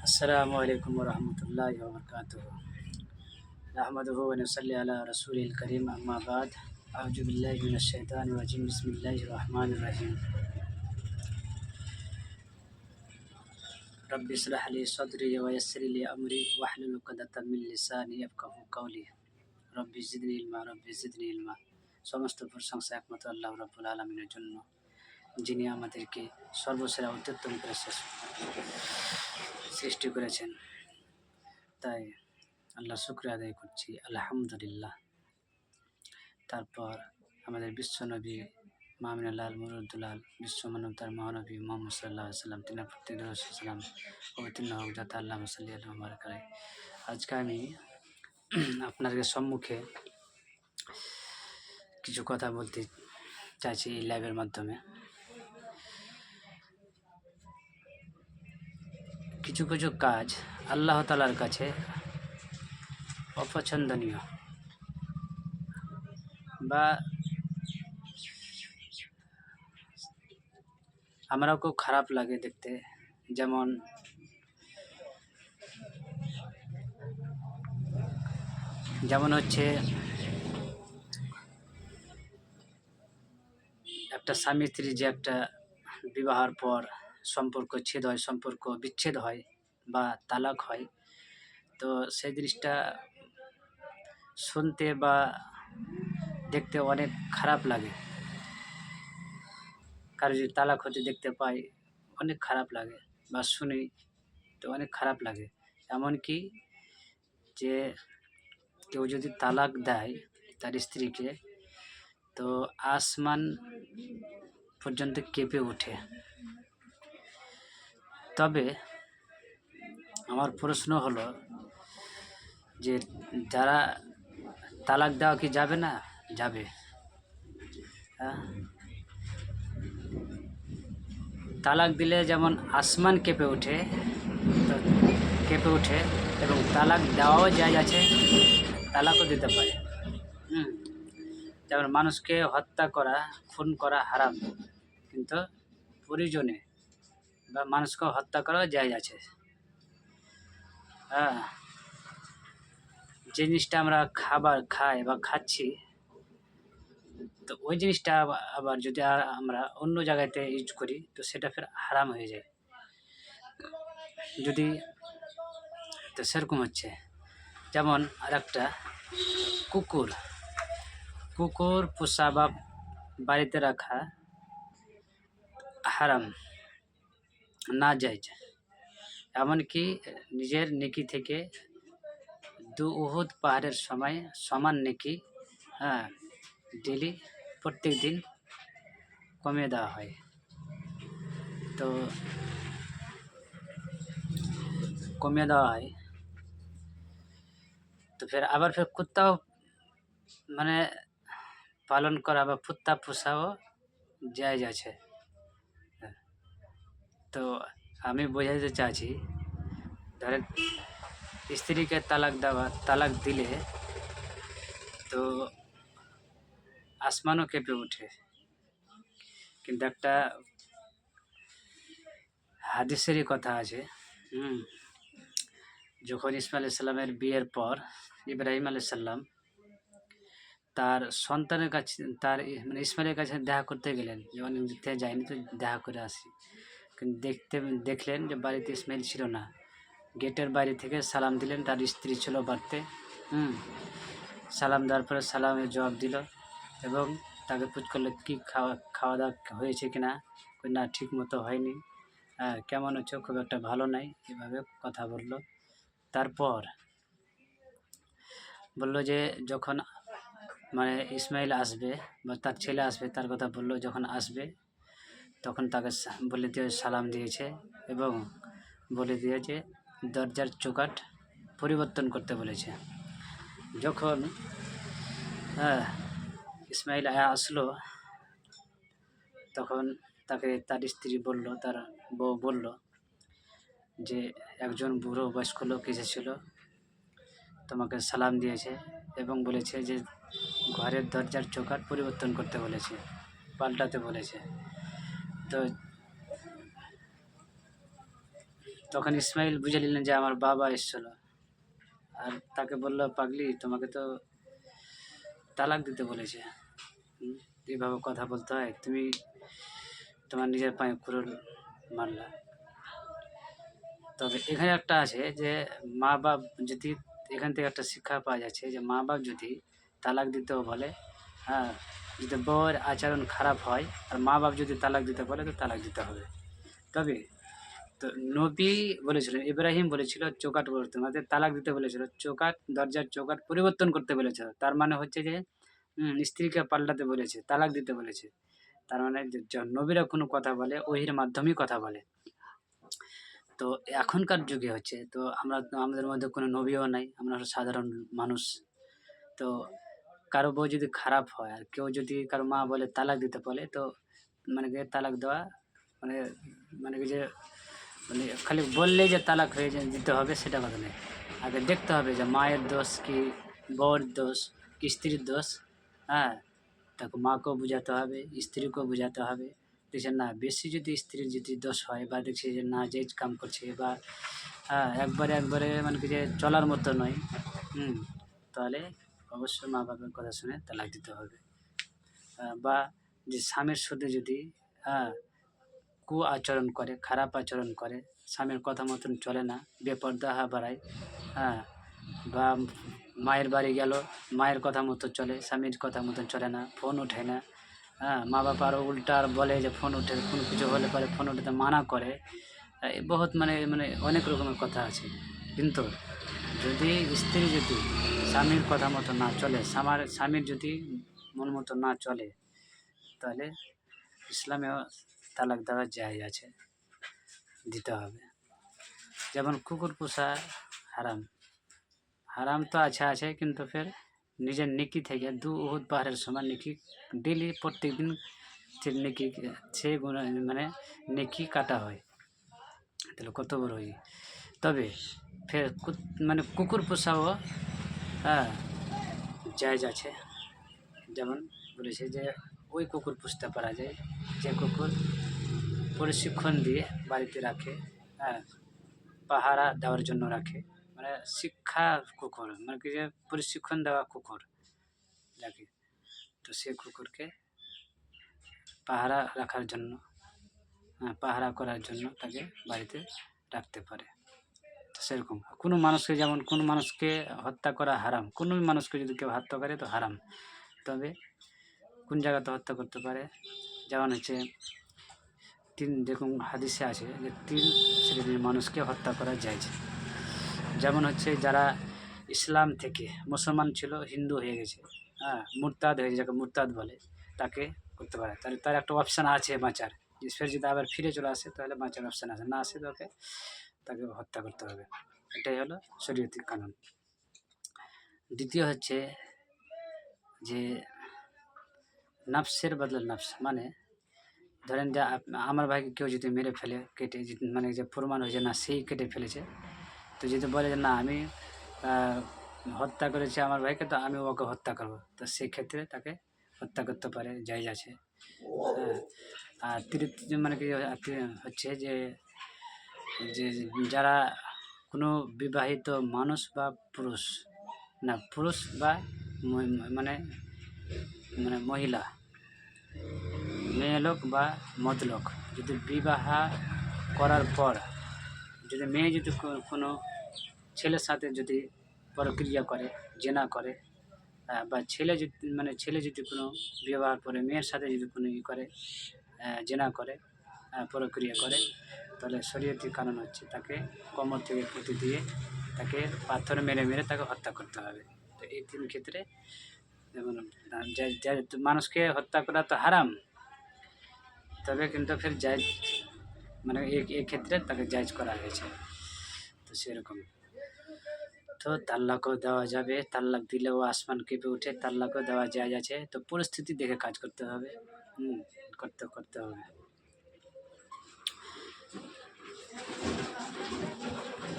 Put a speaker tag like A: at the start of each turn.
A: السلام عليكم ورحمة الله وبركاته نحمده ونصلي على رسول الكريم أما بعد أعوذ بالله من الشيطان الرجيم بسم الله الرحمن الرحيم رب اشرح لي صدري ويسر لي أمري واحلل عقدة من لساني يفقه قولي رب زدني علما رب زدني علما সমস্ত প্রশংসা একমাত্র আল্লাহ রব্বুল আলমিনের জন্য যিনি আমাদেরকে সর্বসেরা উদ্যোত্তম করে শেষ- সৃষ্টি করেছেন। তাই আল্লাহ শুক্র আদায় করছি। আলহামদুলিল্লাহ। তারপর আমাদের বিশ্বনবী মামিনুল্লাহ মুরুদ্দুলাল বিশ্বমানবতার মহানবী মোহাম্মদ সাল্লাহ সাল্লাম তিনি প্রতিদিন অবতীর্ণ হোক যাতে আল্লাহ সাল্লি আল্লাহ বারকারে আজকে আমি আপনাদের সম্মুখে কিছু কথা বলতে চাইছি এই লাইভের মাধ্যমে। কিছু কিছু কাজ আল্লাহ তালার কাছে অপছন্দনীয়। বা আমরাও খুব খারাপ লাগে দেখতে। যেমন যেমন হচ্ছে একটা স্বামী স্ত্রী যে একটা বিবাহের পর সম্পর্ক, ছেদ হয়, সম্পর্ক বিচ্ছেদ হয় বা তালাক হয়। তো সেই জিনিসটা শুনতে বা দেখতে অনেক খারাপ লাগে। কারও যদি তালাক হতে দেখতে পাই, অনেক খারাপ লাগে বা শুনি, তো অনেক খারাপ লাগে। এমনকি যে কেউ যদি তালাক দেয় তার স্ত্রীকে, তো আসমান পর্যন্ত কেঁপে ওঠে। তবে আমার প্রশ্ন হলো যে যারা তালাক দেওয়া কি যাবে না? যাবে। হ্যাঁ? তালাক দিলে যেমন আসমান কেঁপে ওঠে কেঁপে ওঠে এবং তালাক দেওয়াও যায় আছে, তালাকও দিতে পারে। হুম? যেমন মানুষকে হত্যা করা, খুন করা হারাম, কিন্তু প্রয়োজনে বা মানুষকে হত্যা করাও যায় আছে। হ্যাঁ। যে জিনিসটা আমরা খাবার খাই বা খাচ্ছি, তো ওই জিনিসটা আবার যদি আমরা অন্য জায়গাতে ইউজ করি, তো সেটা ফের হারাম হয়ে যায়। যদি, তো সেরকম হচ্ছে। যেমন আর একটা কুকুর। কুকুর পোষা বা বাড়িতে রাখা হারাম। না যায় এমনকি নিজের নেকি থেকে দু উহুদ পাহাড়ের সময় সমান নেকি হ্যাঁ ডেলি প্রত্যেক দিন কমিয়ে দেওয়া হয়। তো কমিয়ে দেওয়া হয়। তো ফের আবার ফের কুত্তাও মানে পালন করা বা কুত্তা পোষাও আছে হ্যাঁ। তো আমি বোঝাতে চাচ্ছি, ধরেন স্ত্রীকে তালাক দেওয়া, তালাক দিলে তো আসমানও কেঁপে ওঠে। কিন্তু একটা হাদিসেরই কথা আছে, হুম, যখন ইসমাইল ইসলামের বিয়ের পর ইব্রাহিম আলাইসাল্লাম তার সন্তানের কাছে, তার মানে ইসমাইলের কাছে দেখা করতে গেলেন, যখন ইংরেজিতে যায়নি তো দেখা করে আসি। দেখতে, দেখলেন যে বাড়িতে ইসমাইল ছিল না। গেটের বাইরে থেকে সালাম দিলেন, তার স্ত্রী ছিল বাড়তে, হুম। সালাম দেওয়ার পরে সালামের জবাব দিল এবং তাকে পুজ করল কী খাওয়া খাওয়া দাওয়া হয়েছে কি না না, ঠিক মতো হয়নি। হ্যাঁ কেমন হচ্ছে খুব একটা ভালো নাই, এভাবে কথা বলল। তারপর বলল যে, যখন মানে ইসমাইল আসবে বা তার ছেলে আসবে, তার কথা বলল, যখন আসবে তখন তাকে বলে দিয়ে সালাম দিয়েছে এবং বলে দিয়েছে দরজার চৌকাট পরিবর্তন করতে বলেছে। যখন ইসমাইল আয়া আসলো, তখন তাকে তার স্ত্রী বলল, তার বউ বলল যে, একজন বুড়ো বয়স্ক লোক এসেছিল, তোমাকে সালাম দিয়েছে এবং বলেছে যে, ঘরের দরজার চৌকাট পরিবর্তন করতে বলেছে, পাল্টাতে বলেছে। তো তখন ইসমাইল বুঝে নিলেন যে আমার বাবা এসেছিল। আর তাকে বলল, পাগলি, তোমাকে তো তালাক দিতে বলেছে। এইভাবে কথা বলতে হয়। তুমি তোমার নিজের পায়ে কুরুল মারলা। তবে এখানে একটা আছে যে মা বাপ যদি এখান থেকে একটা শিক্ষা পাওয়া যাচ্ছে যে মা বাপ যদি তালাক দিতেও বলে হ্যাঁ যদি বউয়ের আচরণ খারাপ হয়, আর মা বাপ যদি তালাক দিতে বলে, তো তালাক দিতে হবে। তবে তো নবী বলেছিলেন ইব্রাহিম বলেছিল চৌকাট অর্থাৎ তালাক দিতে বলেছিল চৌকাট দরজার চৌকাট পরিবর্তন করতে বলেছিল। তার মানে হচ্ছে যে স্ত্রীকে পাল্টাতে বলেছে, তালাক দিতে বলেছে। তার মানে নবীরা কোনো কথা বলে, ওহির মাধ্যমেই কথা বলে। তো এখনকার যুগে হচ্ছে, তো আমরা, আমাদের মধ্যে কোনো নবীও নাই, আমরা সাধারণ মানুষ। তো কারও বউ যদি খারাপ হয় আর কেউ যদি কারও মা বলে তালাক দিতে বলে, তো মানে কি তালাক দেওয়া মানে মানে কি যে মানে খালি বললেই যে তালাক হয়ে দিতে হবে সেটা কথা নেই আগে দেখতে হবে যে মায়ের দোষ কি, বউর দোষ কি, স্ত্রীর দোষ হ্যাঁ? তাকে মাকেও বোঝাতে হবে, স্ত্রীকেও বোঝাতে হবে। দেখছে না, বেশি যদি স্ত্রীর যদি দোষ হয় বা দেখছে যে না, যে কাম করছে বা হ্যাঁ একবারে একবারে মানে কি যে চলার মতো নয়, হুম? তাহলে অবশ্যই মা বাবার কথা শুনে তালাক দিতে হবে। বা যে স্বামীর সাথে যদি হ্যাঁ কু আচরণ করে, খারাপ আচরণ করে, স্বামীর কথা মতন চলে না, বেপর্দা বাড়ায় হ্যাঁ বা মায়ের বাড়ি গেল, মায়ের কথা মতো চলে, স্বামীর কথা মতন চলে না, ফোন ওঠে না হ্যাঁ মা বাবা আরও উল্টা আর বলে যে ফোন উঠে কোনো কিছু হলে পরে ফোন উঠাতে মানা করে। বহুত মানে মানে অনেক রকমের কথা আছে। কিন্তু যদি স্ত্রী যদি স্বামীর কথা মতো না চলে স্বামার স্বামীর যদি মন মতো না চলে, তাহলে ইসলামেও তালাক দেওয়া যায় আছে, দিতে হবে। যেমন কুকুর পোষা হারাম। হারাম তো আছে আছে, কিন্তু ফের নিজের নিকি থেকে দু উহুদ পাহাড়ের সময় নিকি ডেলি প্রত্যেক দিন সে সে মানে নিকি কাটা হয়। তাহলে কত বড় হই তবে ফের কুত- মানে কুকুর পোষাও হ্যাঁ জায়জ আছে যেমন বলেছে যে ওই কুকুর পুষতে পারা যায়। যে কুকুর প্রশিক্ষণ দিয়ে বাড়িতে রাখে হ্যাঁ পাহারা দেওয়ার জন্য রাখে। মানে শিক্ষা কুকুর মানে কি যে প্রশিক্ষণ দেওয়া কুকুর যাকে। তো সে কুকুরকে পাহারা রাখার জন্য হ্যাঁ, পাহারা করার জন্য তাকে বাড়িতে রাখতে পারে। সেরকম। কোনো মানুষকে যেমন, কোনো মানুষকে হত্যা করা হারাম, কোনো মানুষকে যদি কেউ হত্যা করে তো হারাম। তবে কোন জায়গাতে হত্যা করতে পারে? যেমন হচ্ছে তিন যেরকম হাদিসে আছে যে তিন শ্রেণির মানুষকে হত্যা করা যায় যেমন হচ্ছে যারা ইসলাম থেকে মুসলমান ছিল, হিন্দু হয়ে গেছে হ্যাঁ মুরতাদ হয়ে যাকে মুরতাদ বলে, তাকে করতে পারে। তাহলে তার একটা অপশান আছে বাঁচার। ফের যদি আবার ফিরে চলে আসে, তাহলে বাঁচার অপশান আছে। না আসে তোকে তাকে হত্যা করতে হবে। এটাই হলো শরীয়তি কানুন। দ্বিতীয় হচ্ছে যে নাফসের বদলে নাফস মানে ধরেন যে আমার ভাইকে কেউ যদি মেরে ফেলে, কেটে মানে যে প্রমাণ হয়েছে না, সেই কেটে ফেলেছে। তো যদি বলে যে না, আমি হত্যা করেছি আমার ভাইকে, তো আমি ওকে হত্যা করব। তো সেই ক্ষেত্রে তাকে হত্যা করতে পারে, জায়জ আছে। হ্যাঁ। আর তৃতীয় মানে কি হচ্ছে যে যে যারা কোনো বিবাহিত মানুষ বা পুরুষ, না, পুরুষ বা মানে মানে মহিলা মেয়ে লোক বা মদলোক, যদি বিবাহ করার পর যদি মেয়ে যদি কোনো ছেলের সাথে যদি প্রক্রিয়া করে, জেনা করে বা ছেলে যদি মানে ছেলে যদি কোনো বিবাহ করে, মেয়ের সাথে যদি কোনো ই করে জেনা করে প্রক্রিয়া করে। তাহলে শরীয়তি কারণ হচ্ছে তাকে কোমর থেকে পুঁতি দিয়ে তাকে পাথর মেরে মেরে তাকে হত্যা করতে হবে। তো এই তিন ক্ষেত্রে যেমন মানুষকে হত্যা করা তো হারাম, তবে কিন্তু ফের জায়জ মানে এই ক্ষেত্রে তাকে জায়জ করা হয়েছে। তো সেরকম। তো তাল্লাকও দেওয়া যাবে। তাল্লাক দিলেও আসমান কেঁপে উঠে তাল্লাকও দেওয়া যায় আছে। তো পরিস্থিতি দেখে কাজ করতে হবে। হুম, করতে করতে হবে।